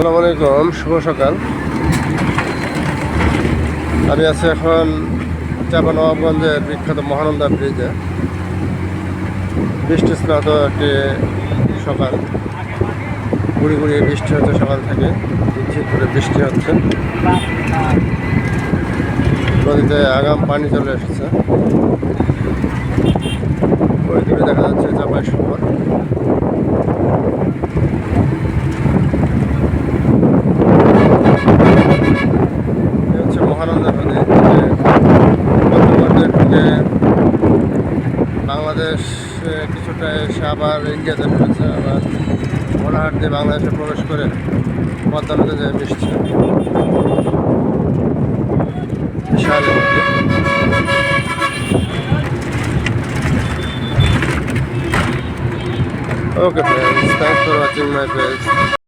আসসালামু আলাইকুম, শুভ সকাল। আমি আছি এখন চাপা নবাবগঞ্জের বিখ্যাত মহানন্দা ব্রিজে। বৃষ্টি স্নাত একটি সকাল। গুড়ি গুড়িয়ে বৃষ্টি হচ্ছে সকাল থেকে ঝিরঝির করে বৃষ্টি হচ্ছে। নদীতে আগাম পানি চলে এসেছে। থেকে বাংলাদেশ কিছুটা এসে আবার ইন্ডিয়াতে ঢুকেছে আবার দিয়ে বাংলাদেশে প্রবেশ করে পদ্মা নদীতে মিশছে বিশাল। Okay friends, thanks for watching my.